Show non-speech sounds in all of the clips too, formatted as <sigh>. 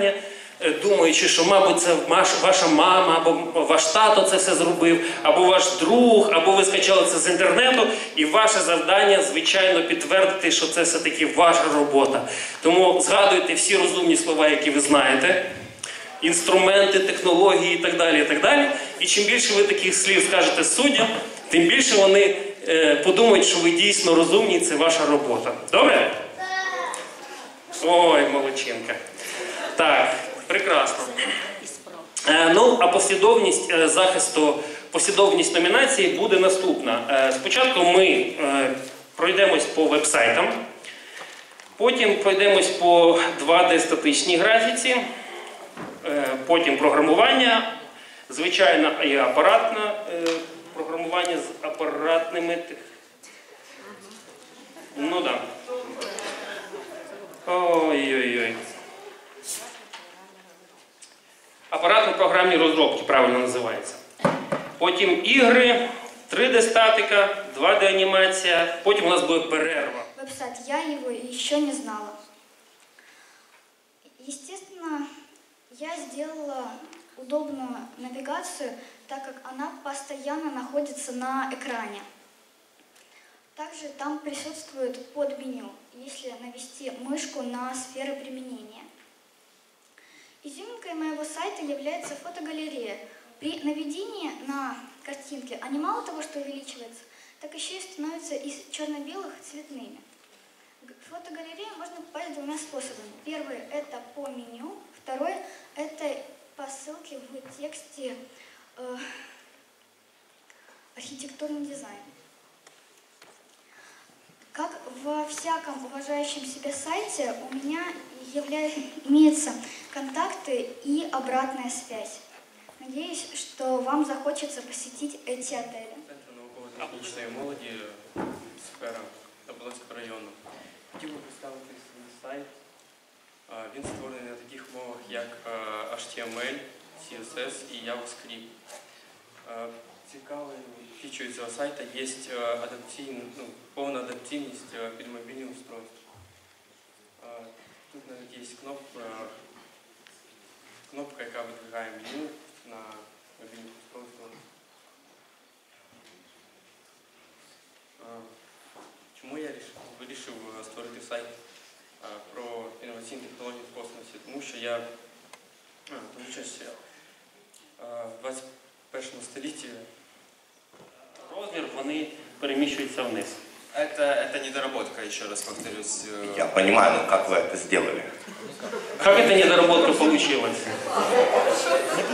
е, думаючи, що, мабуть, це ваша мама або ваш тато це все зробив, або ваш друг, або ви скачали це з інтернету, і ваше завдання, звичайно, підтвердити, що це все-таки ваша робота. Тому згадуйте всі розумні слова, які ви знаєте інструменти, технології і так далі. І так далі. І чим більше ви таких слів скажете суддям, тим більше вони е, подумають, що ви дійсно розумні, і це ваша робота. Добре? Ой, молодчинка. Так, прекрасно. Е, ну, а послідовність е, захисту, послідовність номінації буде наступна. Е, спочатку ми пройдемось по вебсайтам, потім пройдемось по 2D-статичній графіці. Потім програмування, звичайно, і апаратне програмування з апаратними. Ну так. Ой-ой-ой. Апаратно-програмні розробки правильно називається. Потім ігри, 3D-статика, 2D-анімація, потім у нас буде перерва. Веб-сайт, я его еще не знала. Естественно, я сделала удобную навигацию, так как она постоянно находится на экране. Также там присутствует подменю, если навести мышку на сферы применения. Изюминкой моего сайта является фотогалерея. При наведении на картинки они мало того, что увеличиваются, так еще и становятся из черно-белых цветными. В фотогалерею можно попасть двумя способами. Первый – это по меню, второй – это по ссылке в тексте э, архитектурный дизайн. Как во всяком уважающем себя сайте, у меня явля... имеются контакты и обратная связь. Надеюсь, что вам захочется посетить эти отели. Центр науково-технічної молоді, сфера Тоболоцького району. Хотів би представити свій сайт. А, Він створений на таких мовах, як е, HTML, CSS і JavaScript. Е, Цікавою фічою цього сайта є адаптаційна, ну, повна адаптивність е, під мобільні устройства. Тут навіть є кнопка, кнопка, яка видвигає меню на мобільних устройствах. Чому я вирішив е, створити сайт е, про інноваційні технології в космосі? Тому що я тому що е, в 21 столітті Розмір вони переміщуються вниз. Это, это недоработка, еще раз повторюсь. э, Я понимаю, но как вы это сделали? Как эта недоработка получилась?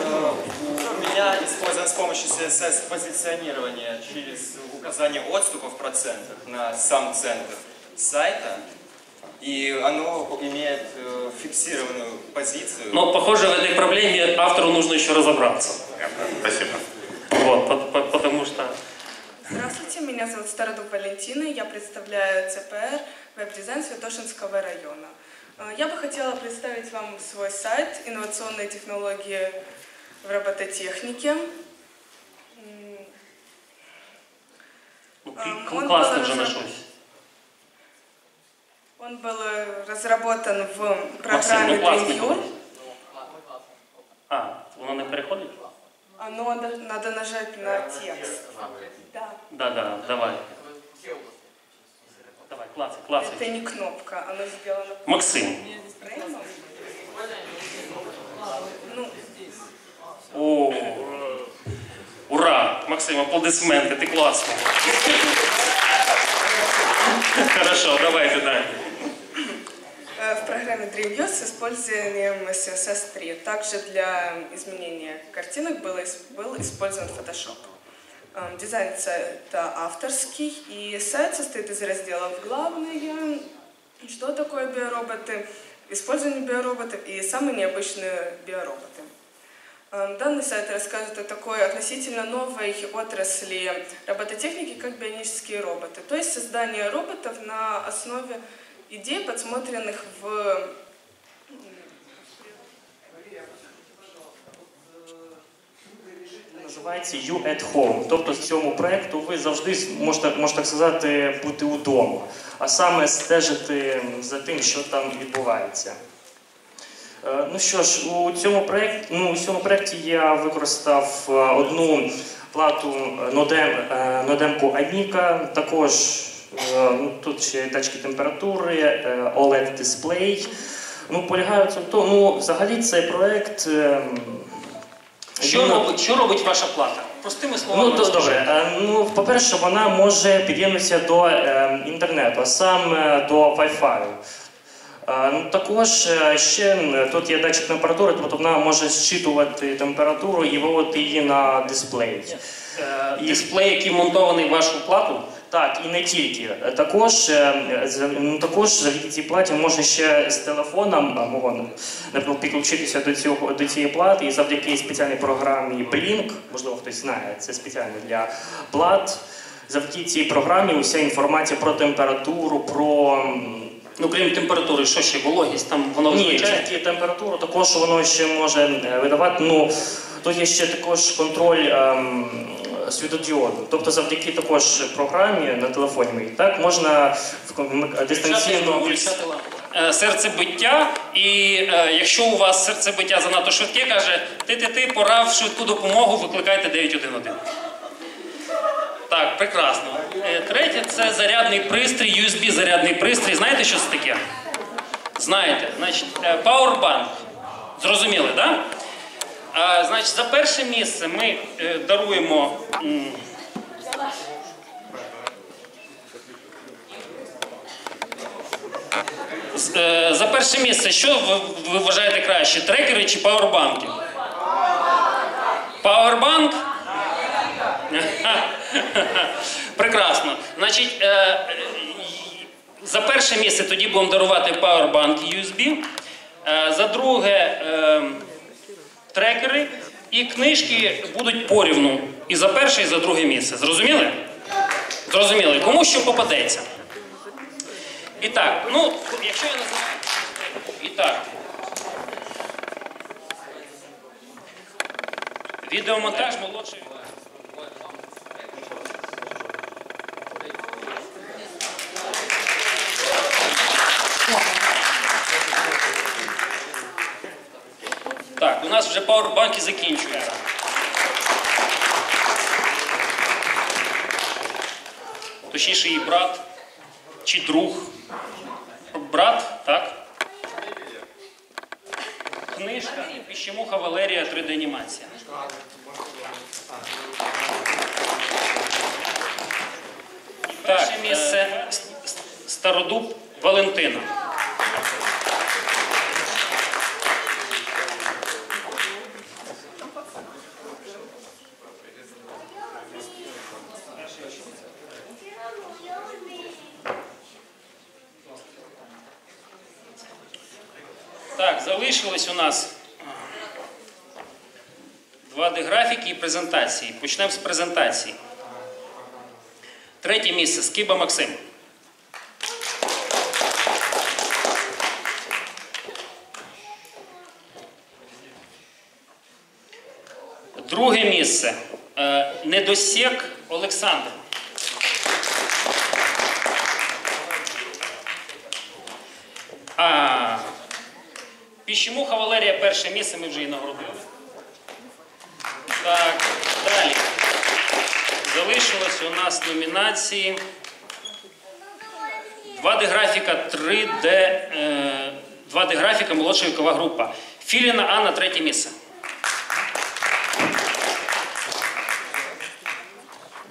У меня использовано с помощью CSS позиционирование через указание отступа в процентах на сам центр сайта. И оно имеет э, фиксированную позицию. Но, похоже, в этой проблеме автору нужно еще разобраться. Спасибо. Вот, по- по- потому что... Здравствуйте, меня зовут Стародуб Валентина, я представляю ЦПР веб-дизайн Святошинского района. Э, Я бы хотела представить вам свой сайт «Инновационные технологии в робототехнике». Ну, клі- он класно был вже разраб- знайшлось. Он был э, разработан в Максим, программе ну класний. DreamViewer. А, воно не переходить? Оно надо, надо нажать на текст. Да. Да, да, давай. Давай, клацай, клацай. Это не кнопка, оно сделано Максим. Ну, О, ура! Максим, аплодисменти, ти класний. <laughs> Хорошо, давайте далі. DreamView с использованием CSS3. Также для изменения картинок был, был использован Photoshop. Эм, Дизайн сайта авторский, и сайт состоит из разделов «Главные», «Что такое биороботы», «Использование биороботов» и «Самые необычные биороботы». Эм, Данный сайт рассказывает о такой относительно новой отрасли робототехники, как бионические роботы. То есть создание роботов на основе идей, подсмотренных в Називається You at Home. Тобто в цьому проєкту ви завжди можете, можна так сказати, бути удома, а саме стежити за тим, що там відбувається. Е, Ну що ж, у цьому проєкті, ну, я використав е, одну плату Нодем, Нодемку Аміка, також тут ще датчики температури, е, OLED дисплей. Ну, полягає в тому, ну, взагалі цей проєкт. е, Що він- робить, що робить ваша плата? Простими словами. Ну, то, добре. Е, Ну, по-перше, вона може під'єднатися до е, інтернету, а саме до Wi-Fi. Е, ну, також е, ще тут є датчик температури, тобто вона може зчитувати температуру і виводити її на дисплей. Е, Дисплей, який вмонтований в вашу плату. Так, і не тільки. Також, ну, також завдяки цій платі можна ще з телефоном а, мого, наприклад, підключитися до, цього, до цієї плати і завдяки спеціальній програмі Blink, можливо, хтось знає, це спеціально для плат. Завдяки цій програмі уся інформація про температуру, про Ну, крім температури, що ще вологість, там воно ні, визначає. тільки температуру, також воно ще може е, видавати. Ну тут є ще також контроль ем, світодіоду. Тобто завдяки також програмі на телефоні моїй, так можна в- дистанційно Включати лампу. Е, серцебиття, і е, якщо у вас серцебиття занадто швидке, каже, ти-ти-ти, пора в швидку допомогу, викликайте 911. Так, прекрасно. Е, Третє це зарядний пристрій, USB зарядний пристрій. Знаєте, що це таке? Знаєте, значить, е, Powerbank. Зрозуміли, так? Да? А, значить, за перше місце ми е, даруємо. е, За перше місце, що ви, ви вважаєте краще? Трекери чи пауербанки? Пауербанк? Пауербанк? <laughs> <laughs> Прекрасно. Значить, е, за перше місце тоді будемо дарувати пауербанк USB. Е, За друге е, трекери. І книжки будуть порівну і за перше, і за друге місце. Зрозуміли? Зрозуміли. Кому що попадеться? І так, ну, якщо я називаю. І так. Відеомонтаж молодший. Так, у нас вже пауербанки закінчуються. Точніше, її брат чи друг. Брат, так? Книжка піщемуха Валерія 3D анімація. Перше місце С- Стародуб Валентина. Так, залишилось у нас 2D графіки і презентації. Почнемо з презентації. Третє місце Скиба Максим. Друге місце е, Недосік Олександр. А, Піщемуха Валерія перше місце ми вже її нагородили. Так, далі. Залишилось у нас номінації. 2D графіка 3D. Е, 2D графіка молодша вікова група. Філіна Анна третє місце.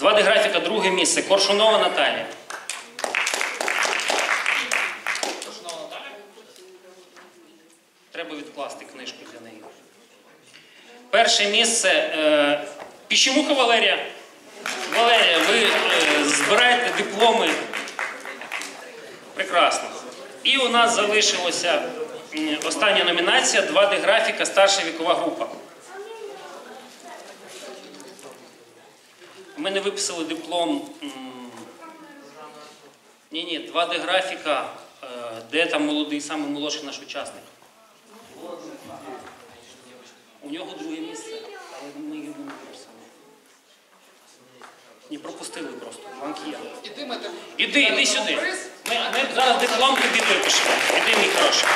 2D графіка друге місце. Коршунова Наталія. Відкласти книжку для неї. Перше місце е, Піщемуха Валерія. Валерія, ви е, збираєте дипломи. Прекрасно. І у нас залишилася остання номінація 2D графіка старша вікова група. Ми не виписали диплом. Ні, ні, 2D графіка, е, де там молодий, самий молодший наш учасник. У нього друге місце, але ми його не виписали. Ні, пропустили просто. Банк'єр. Іди, іди сюди. Ми, ми зараз диплом тобі випишемо. Іди, мій хороший.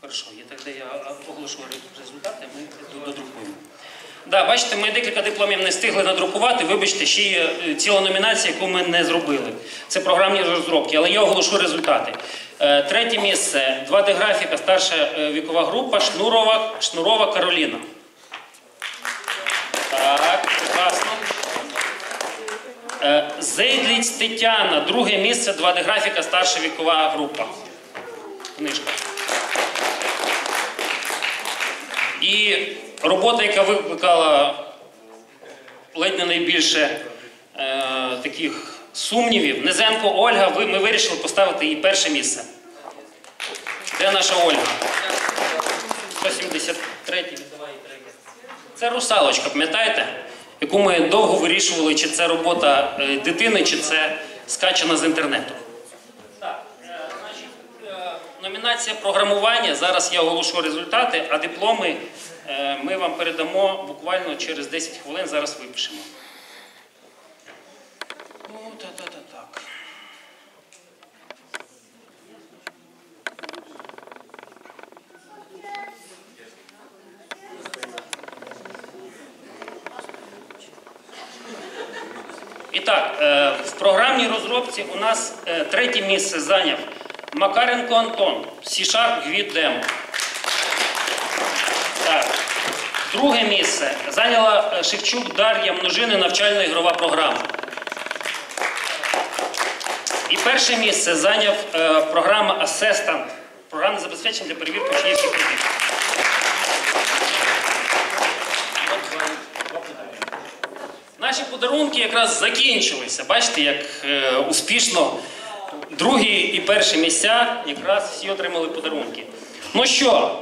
Хорошо, я тоді я оголошу ре- результати, ми д- додрукуємо. Да, бачите, ми декілька дипломів не встигли надрукувати. Вибачте, ще є е, ціла номінація, яку ми не зробили. Це програмні розробки, але я оголошу результати. Е, Третє місце 2D графіка, старша е, вікова група, Шнурова, Шнурова Кароліна. Так, прекрасно. Е, Зейдліць Тетяна, друге місце, 2D графіка, старша вікова група. Книжка. І робота, яка викликала ледь не найбільше е, таких сумнівів. Незенко Ольга, ви, ми вирішили поставити її перше місце. Де наша Ольга? 173 віддавай. Це русалочка, пам'ятаєте? Яку ми довго вирішували, чи це робота е, дитини, чи це скачана з інтернету. Так, е, е, номінація програмування. Зараз я оголошу результати, а дипломи ми вам передамо буквально через 10 хвилин. Зараз випишемо. О, та-та-та-так. І так, е, в програмній розробці у нас е, третє місце зайняв Макаренко Антон, C-Sharp Demo. Так. Друге місце зайняла е, Шевчук Дар'я Множини навчальна ігрова програма. І перше місце зайняв е, програма Assistant, програмне забезпечення для перевірки учнівських робіт. Наші подарунки якраз закінчилися. Бачите, як е, успішно другі і перші місця якраз всі отримали подарунки. Ну що,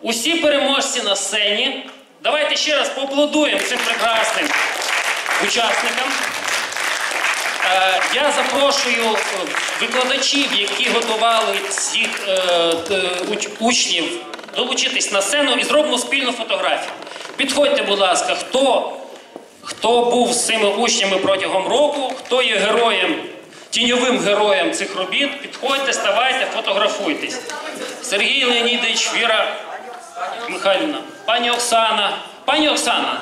усі переможці на сцені. Давайте ще раз поаплодуємо цим прекрасним учасникам. Е, Я запрошую е, викладачів, які готували цих е, учнів, долучитись на сцену і зробимо спільну фотографію. Підходьте, будь ласка, хто, хто був з цими учнями протягом року, хто є героєм, тіньовим героєм цих робіт, підходьте, ставайте, фотографуйтесь. Сергій Леонідович, Віра Михайлівна, пані Оксана. Пані Оксана,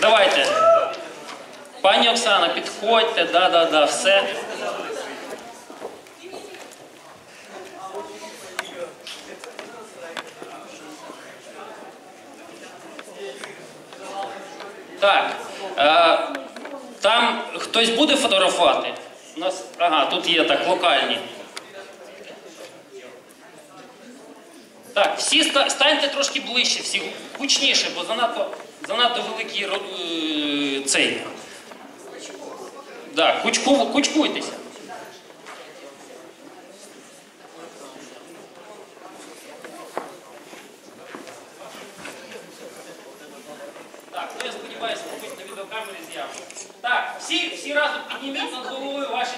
давайте. Пані Оксана, підходьте, да, да, да, все. Так. Е, там хтось буде фотографувати? У нас, ага, тут є так, локальні. Так, всі ста- станьте трошки ближче, всі гучніше, бо занадто, занадто великий е, цей. Так, кучку, кучкуйтеся. Так, ну я сподіваюся, мабуть, на відеокамері з'явиться. Так, всі, всі разом підніміть над головою ваші